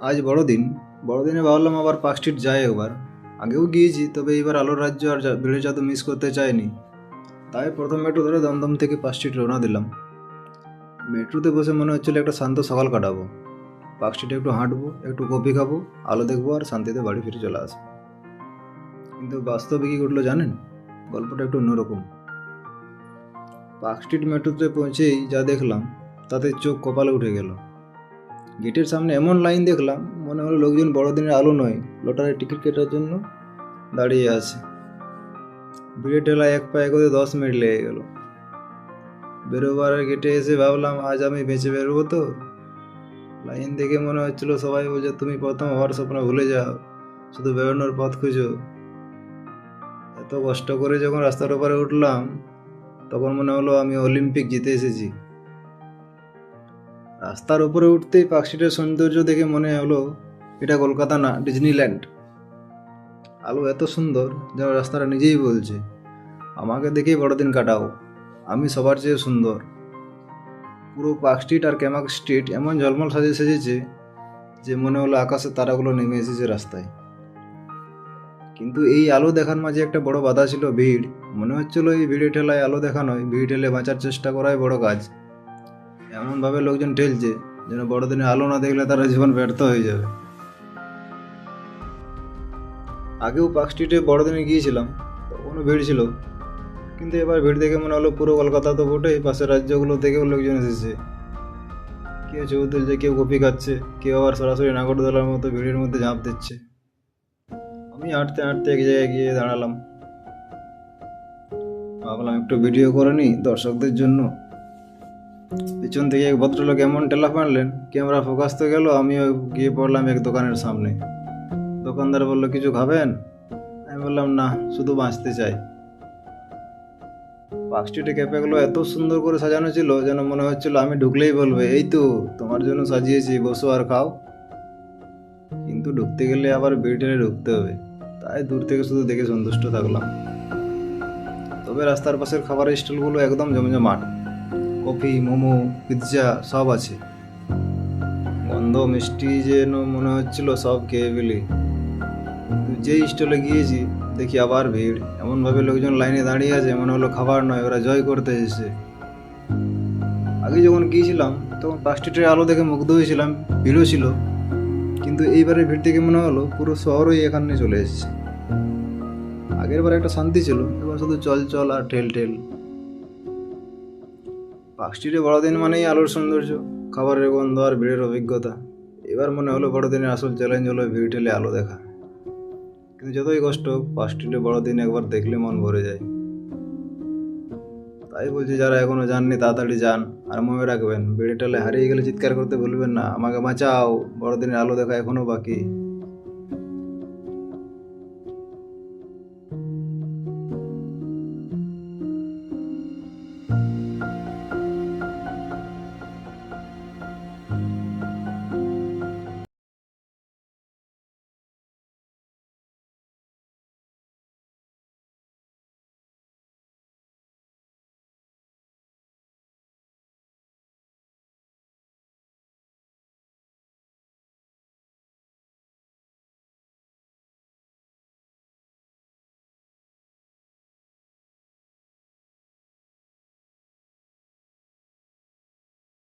আজ বড়দিন। বড়দিনে ভাবলাম আবার পার্ক স্ট্রিট যাই একবার। আগেও গিয়েছি, তবে এইবার আলোর রাজ্য আর বেড়ে যা- যাতে মিস করতে চাইনি। তাই প্রথম মেট্রো ধরে দমদম থেকে পার্ক স্ট্রিট রওনা দিলাম। মেট্রোতে বসে মনে হচ্ছিল একটা শান্ত সকাল কাটাবো। পার্ক স্ট্রিটে একটু হাঁটবো, একটু কফি খাব, আলো দেখব আর শান্তিতে বাড়ি ফিরে চলে আসব। কিন্তু বাস্তবে কী ঘটলো জানেন? গল্পটা একটু অন্যরকম। পার্ক স্ট্রিট মেট্রোতে পৌঁছেই যা দেখলাম, তাতে চোখ কপালে উঠে গেল। গেটের সামনে এমন লাইন দেখলাম, মনে হলো লোকজন বড়দিনের আলো নয়, লটারির টিকিট কেটার জন্য দাঁড়িয়ে আছে। ভিড়ে ঠেলায় এক পা এগোতে দশ মিনিট লেগে গেল। বেরোবার গেটে এসে ভাবলাম, আজ আমি বেঁচে বেরোবো তো? লাইন দেখে মনে হচ্ছিল সবাই বলছে, তুমি প্রথম হওয়ার স্বপ্ন ভুলে যাও, শুধু বেরোনোর পথ খুঁজো। এত কষ্ট করে যখন রাস্তার উপরে উঠলাম, তখন মনে হলো আমি অলিম্পিক জিতে এসেছি। রাস্তার উপরে উঠতেই পার্কস্ট্রিটের সৌন্দর্য দেখে মনে হলো, এটা কলকাতা না, ডিজনিল্যান্ড। আলো এত সুন্দর যেন রাস্তাটা নিজেই বলছে। আমাকে দেখেই বড়দিন কাটাও। আমি সবার চেয়ে সুন্দর। পুরো পার্ক স্ট্রিট আর ক্যামাক স্ট্রিট এমন ঝলমল সাজে সেজেছে যে মনে হলো আকাশের তারাগুলো নেমে এসেছে রাস্তায়। কিন্তু এই আলো দেখার মাঝে একটা বড় বাধা ছিল ভিড়। মনে হচ্ছিল এই ভিড়ে ঠেলায় আলো দেখা নয় ভিড় ঠেলে বাঁচার চেষ্টা করাই বড় কাজ। এমনভাবে লোকজন ঠেলছে যেন বড়দিনে আলো না দেখলে তারা জীবন ব্যর্থ হয়ে যাবে। আগেও পার্ক স্ট্রিটে বড়দিনে গিয়েছিলাম, তখনও ভিড় ছিল। কিন্তু এবার ভিড় দেখে মনে হলো পুরো কলকাতা তো বটেই, পাশের রাজ্যগুলো থেকেও লোকজন এসেছে। কেউ ছবি তুলছে, কেউ কপি খাচ্ছে, কেউ আবার সরাসরি নাগরদোলার মতো ভিড়ের মধ্যে ঝাঁপ দিচ্ছে। আমি হাঁটতে হাঁটতে এক জায়গায় গিয়ে দাঁড়ালাম। ভাবলাম একটু ভিডিও করে নিই দর্শকদের জন্য। পিছন থেকে এক ভদ্রলোক এমন টেলা মারলেন ক্যামেরা ফোকাস তো গেল, আমিও গিয়ে পড়লাম এক দোকানের সামনে। দোকানদার বলল, কিছু খাবেন? আমি বললাম, না, শুধু বাঁচতে চাই। পার্ক স্ট্রিটে ক্যাফেগুলো এত সুন্দর করে সাজানো ছিল যেন মনে হচ্ছিল আমি ঢুকলেই বলবে, এই তো, তোমার জন্য সাজিয়েছি, বসো আর খাও। কিন্তু ঢুকতে গেলে আবার ভিড় ঢুকতে হবে। তাই দূর থেকে শুধু দেখে সন্তুষ্ট থাকলাম। তবে রাস্তার পাশের খাবারের স্টলগুলো একদম জমজমাট। কফি, মোমো, পিৎজা সব আছে। গন্ধ মিষ্টি যেন মনে হচ্ছিল সব খেয়ে ফেলি। যেই স্টলে গিয়েছি, দেখি আবার ভিড়। এমনভাবে লোকজন লাইনে দাঁড়িয়ে আছে, মনে হলো খাবার নয়, ওরা জয় করতে এসেছে। আগে যখন গিয়েছিলাম, তখন পাঁচ স্ট্রিটের আলো দেখে মুগ্ধ হয়েছিলাম, ভিড়ও ছিল। কিন্তু এইবারের ভিড় থেকে মনে হলো, পুরো শহরই এখানে চলে এসেছে। আগের বার একটা শান্তি ছিল, এবার শুধু চল চল আর ঠেল ঠেল। পার্ক স্ট্রিটে বড়দিন মানেই আলোর সৌন্দর্য, খাবারের গন্ধ আর ভিড়ের অভিজ্ঞতা। এবার মনে হলো বড়দিনের আসল চ্যালেঞ্জ হলো ভিড় আলো দেখা। কিন্তু যতই কষ্ট হোক স্ট্রিটে বড়দিন একবার দেখলে মন ভরে যায়। তাই বলছি, যারা এখনও যাননি, তাড়াতাড়ি যান, আর মনে রাখবেন ভিড়ে টেলে হারিয়ে গেলে চিৎকার করতে ভুলবেন না। আমাকে বাঁচাও, বড়দিনের আলো দেখা এখনও বাকি।